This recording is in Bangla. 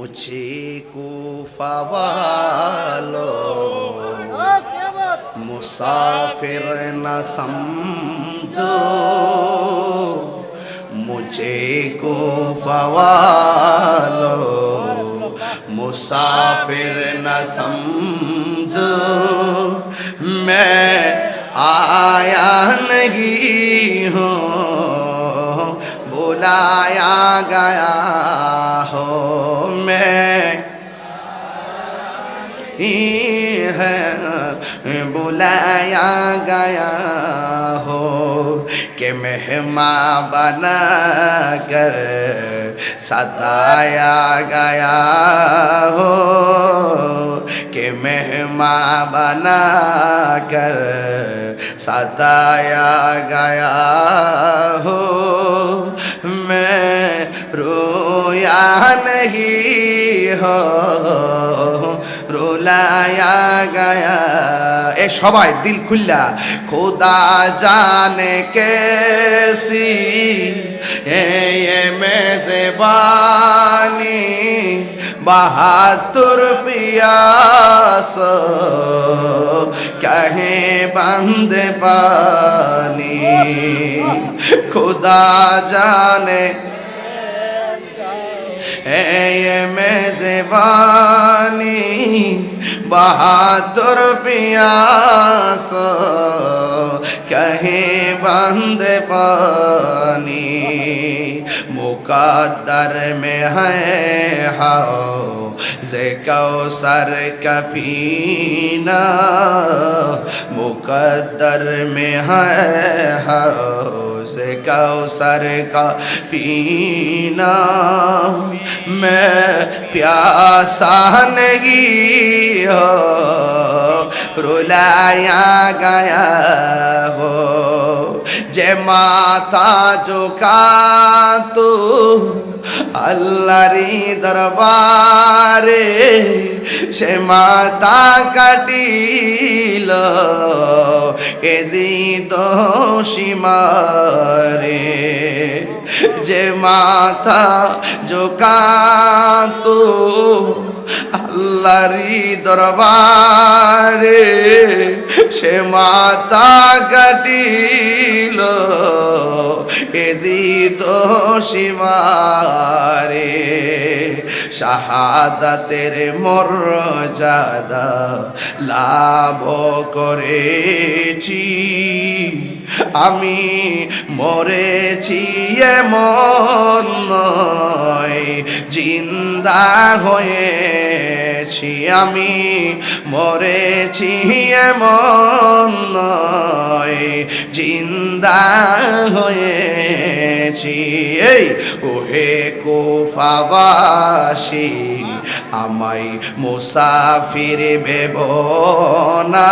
मुझे कूफा वालों मुसाफिर न समझो मुझे कूफा वालों मुसाफिर न समझो मैं आया नहीं हूँ बुलाया गया ही बुलाया गया हो कि मेहमा बना कर सताया गया हो कि मेहमा बना कर सताया गया हो। मैं रोया नहीं हो রোলায়া গায়া এ সবাই দিল খুল্লা খোদা জানে কেসি এ এ মেজবানি বাহাতুর পিয়াস কহে বন্দ পানি খুদা জানে এ মেজবানি बहादुर জানি বাহাতুর পিয়াস, কহে বন্ধ পানি, মুকাদ্দর মে হাও, যে কৌসর কফিনা, মুকদ্দর মে হাও। कौसर का पीना मैं प्यासा नहीं हो रुलाया गया हो যে মাথা জোকা তো আল্লাহরি দরবারে সে মাথা কাটিল এজি দোষিমারে যে মাথা জোকাতো আল্লাহরি দরবারে সে মাতা কাটিল এজি দোষিমারে শাহাদাতের মর্যাদা লাভ করেছি। আমি মরেছি এমন নয়, জিন্দা হয়েছি। আমি মরেছি এমন নয়, জিন্দা হয়েছি এই ওহে কুফাবাসি আমায় মুসাফির ভেব না।